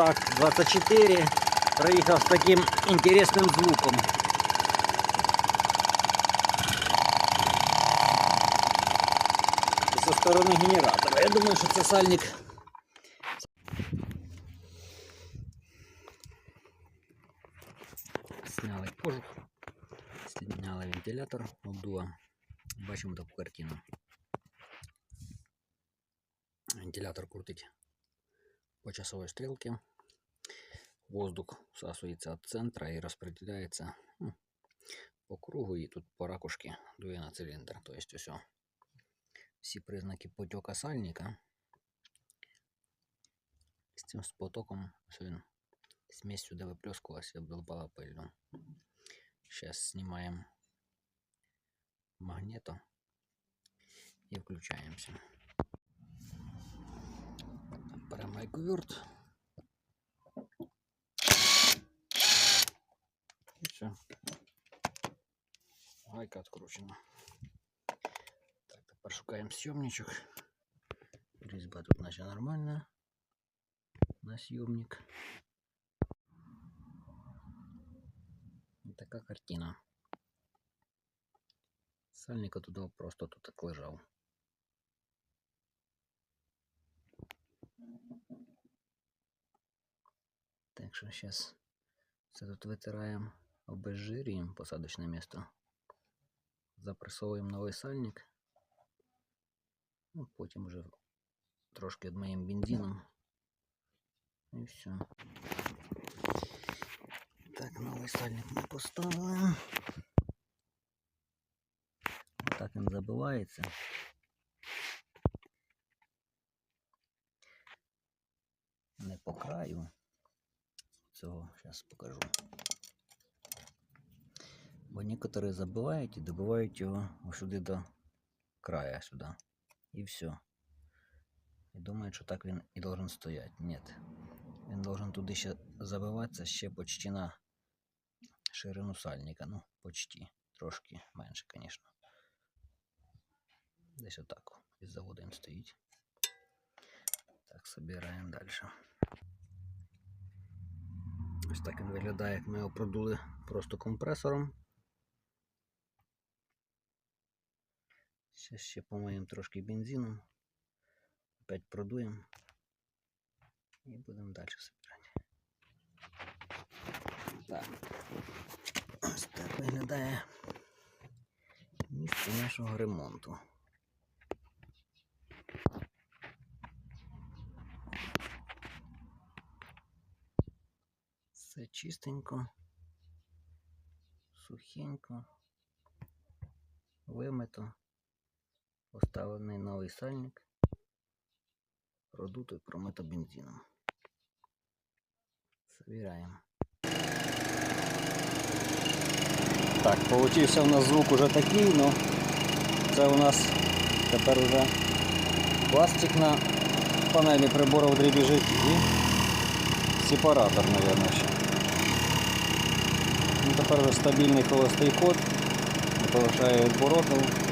Так, 24. Проїхав з таким інтересним звуком. Зі сторони генератора. Я думаю, що це сальник. Сняли кожух, зняли вентилятор обдува. Бачимо таку картину. Вентилятор крутить по часовой стрелке. Воздух всасується від центра і розподіляється ну, по кругу, і тут по ракушці дує на циліндр. Тобто все. Всі признаки потока сальника. З цим з потоком ось він смесь сюди виплескувалася, обдолбала пылью. Сейчас снимаем магнето и включаемся. Беремо майковерт. все. Гайка откручена. Так, тепер шукаємо съемничок. Різьба тут наче нормальна. На съемник. І така картина. Сальник оттуда просто тут так лежав. Так що зараз все тут витираємо, обезжирюємо посадочне місто. Запресовуємо новий сальник. Ну, потім вже трошки одмиємо бензином. І все. Так, новий сальник ми поставили. Так він забивається. Не по краю. Цього зараз покажу. Бо некоторі забивають і добивають його сюди до края сюди. І все. І думають, що так він і должен стояти. Ні. Він должен туди ще забиватися ще почти на ширину сальника. Ну, почти. Трошки менше, звісно. Десь отак. Із заводу стоїть. Так, собираємо далі. Ось так він виглядає, як ми його продули просто компресором. Зараз ще помиємо трошки бензином. Опять продуємо. І будемо далі збирати. Так. Ось так виглядає місце нашого ремонту. Все чистенько, сухенько, вимито, поставлений новий сальник, продуто і промито бензином. Собираємо. Так, получився у нас звук уже такий, ну це у нас тепер уже пластик на панелі приборів дрібіжить і сепаратор, мабуть, ще. Ну, тепер вже стабільний холостий ход, не повишає оборотів.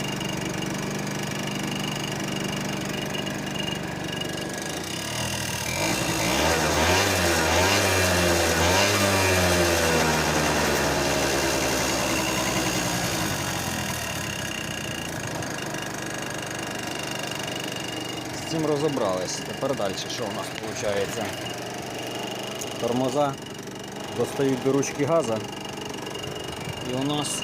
З цим розібрались. Тепер далі що у нас виходить? Тормоза достають до ручки газа. І у нас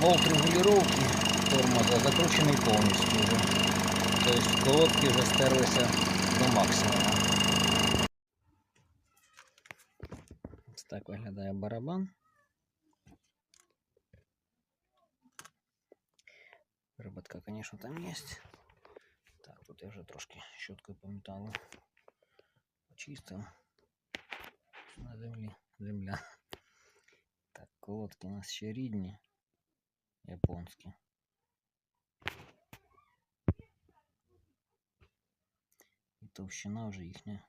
болт регулювання тормоза закручений повністю вже. Тобто колодки вже стерлися до максимуму. Ось так виглядає барабан. Роботка, конечно, там есть. Так, тут я вже трошки щоткою по металу почистив. На землі земля. Так, колодки у нас ще рідні. Японські. І товщина вже їхня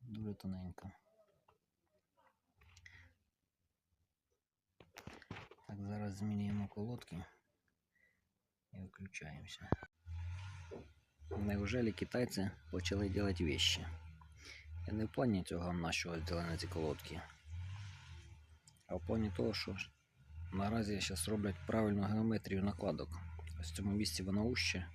дуже тоненька. Так, зараз змінюємо колодки І выключаемся. Неужели китайці почали делать вещи? Я не в плані цього гамна, що зроблені ці колодки. А в плані того, що наразі зараз роблять правильну геометрію накладок. В цьому місці воно уще.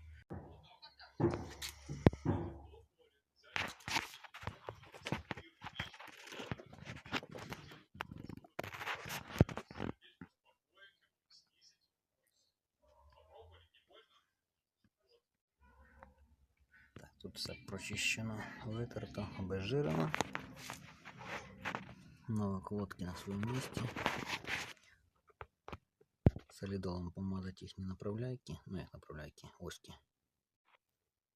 Так, тут все прочищено, витерто, обезжирено. Нові колодки на своєму місці. Солідолом помазать їхні направляйки. Ну як направляйки, оськи.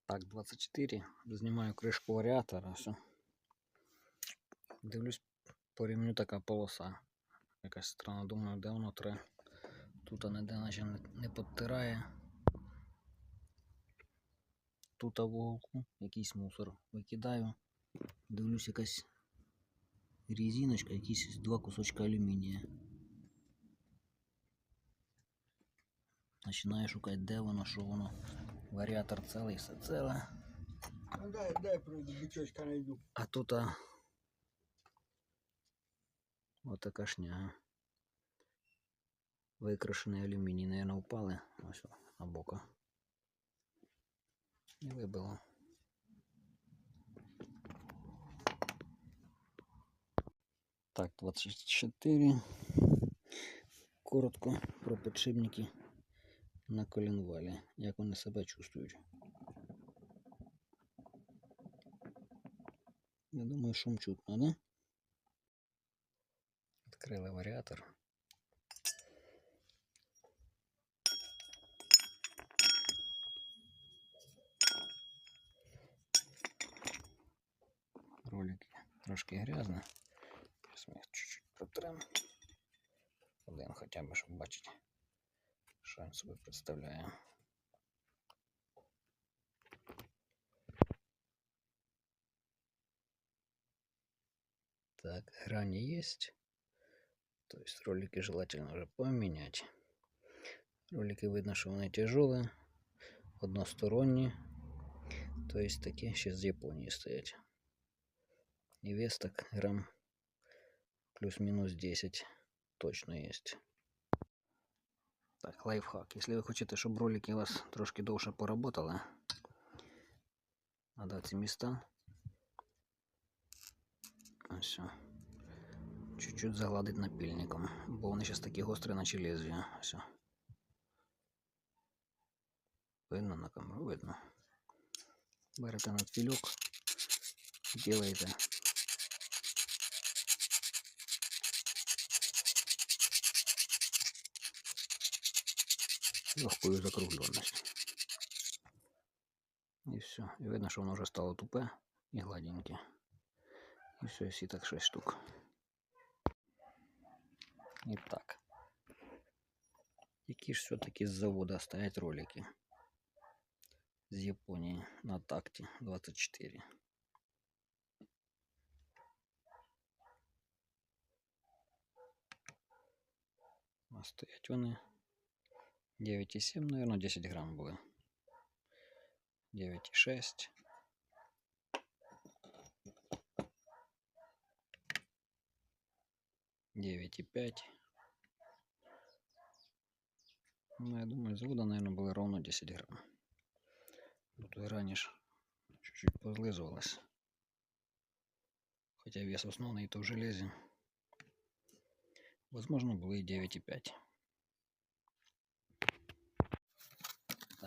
Так, 24. Знімаю кришку варіатора. Все. Дивлюсь, по рівню така полоса. Якась странна, думаю, де воно треба. Тут ніде наче не, не підтирає. Тут в уголку якийсь мусор викидаю. Дивлюсь, якась резиночка, якісь два кусочка алюмінія. Починаю шукати, де воно, що воно. Варіатор цілий, все ціле. Ну, дай, дай пройду, бычочка найду. А тут а... вот така шняга. Викрашений алюміній, наверное, упали. Ось о, на бока. І вибило. Так, 24. Коротко про підшипники на коленвалі. Як вони себе чувствують. Я думаю, шум чутно, да? Відкрили варіатор. трошки грязно. Зараз ми їх чуть-чуть протремо. Один хоча б, щоб бачити, що він собі представляє. Так, грани есть. То есть ролики желательно уже поменять. Ролики видно, что они тяжелые, односторонние. То есть такие ще з Японии стоять. И вес так грамм плюс-минус 10 точно есть. Так, лайфхак. Если вы хотите, чтобы ролики у вас трошки довше поработали, надо ці міста Ось. о. Чуть-чуть загладить напільником, бо вони зараз такі гострі, наче лезвія. Ось. о. Видно на камеру, видно. Берете надфільок, делаєте. Легкою закругленностью. І все. І видно, що воно вже стало тупе і гладеньке. І все, всі так 6 штук. І так. Які ж все-таки з завода стоять ролики? З Японії на такті 24. А стоять вони 9,7, наверное, 10 грамм були. 9,6. Девять и пять. Ну, я думаю, завода, наверное, было ровно 10 грамм. Тут и раньше чуть-чуть позлизывалось. Хотя вес основной то в железе. Возможно, было и 9,5.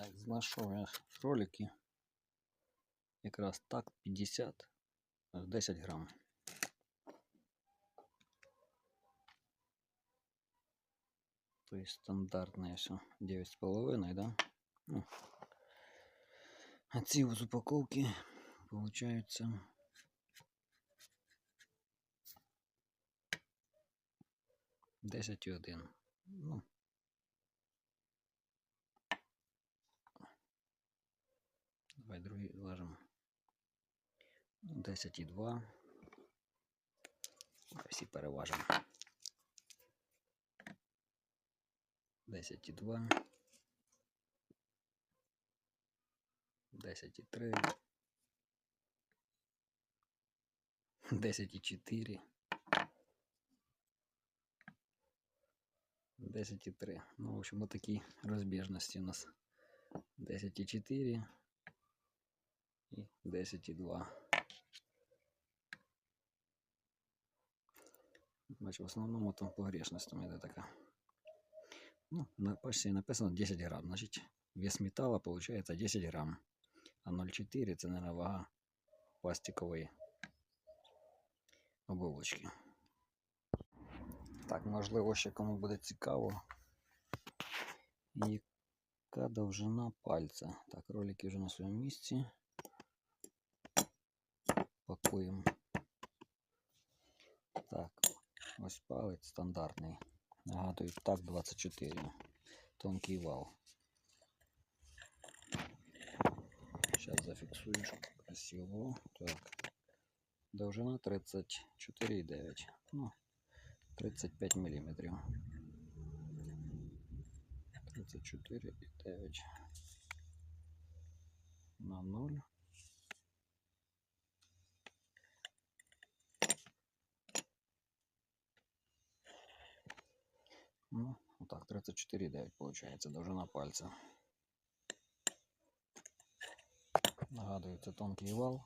Так, знайшов я ролики. Якраз так 50 аж 10 грам. То есть стандартное все 9,5, да? Ну, а ці з упаковки получаются Десять і один. Ну, другий зважимо. 10 і 2. Давай всі переважимо. 10 і 2. 10,3. 10,4. 10,3. Ну, в общем, вот такі розбіжності у нас. 10,4 і 10,2. Бачу, в основному там погрешностям іде така. Ну, на почті написано 10 грам. Значить, вес металла получается 10 грам. А 0,4 це, наверное, вага пластикової оболочки. Так, можливо, ще кому буде цікаво. Яка довжина пальця. Так, ролики вже на своєму місці. Пакуємо. Так, ось палець стандартний. Нагадую, так 24. Тонкий вал. Сейчас зафіксую, красиво. Так. Довжина 34,9. Ну, 35 миллиметров. 34,9 на 0. Ну, вот так, 34,9 получается, довжина пальца. Нагадую, це тонкий вал.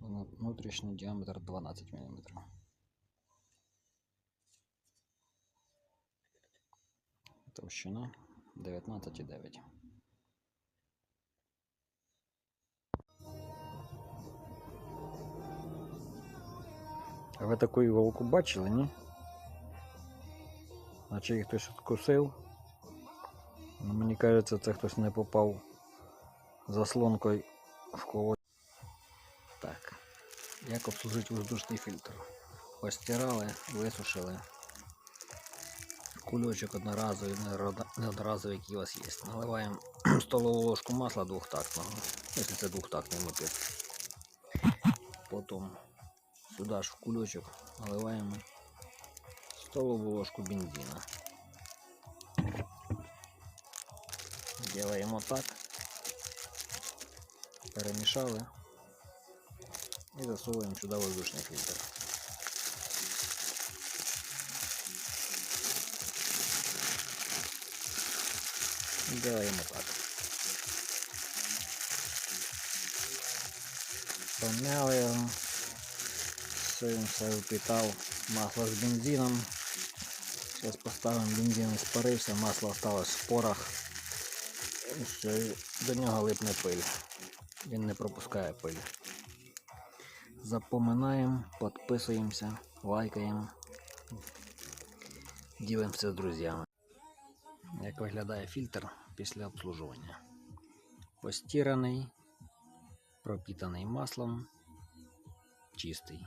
Вну- Внутрішній діаметр 12 мм. Товщина 19,9. А ви таку іголку бачили, ні? Наче їх хтось откусив. Ну, мені кажеться, це хтось не попав заслонкою в когось. Так. Як обслужити воздушний фільтр? Постирали, висушили. Кульочок одноразовий, нерода- неодноразовий, який у вас є. Наливаємо столову ложку масла двохтактного, якщо це двохтактний мотив. Потім сюди ж в кульочок наливаємо столову ложку бензина. Делаємо так. Перемішали. І засовуємо сюди воздушний фільтр. І Делаємо так. Помяли його. Все, впитав масло з бензином. Зараз поставимо бензин спарився, масло осталось в порах. І до нього липне пиль. Він не пропускає пиль. Запоминаємо, підписуємося, лайкаємо. Ділимося з друзями. Як виглядає фільтр після обслужування? Постіраний, пропітаний маслом, чистий.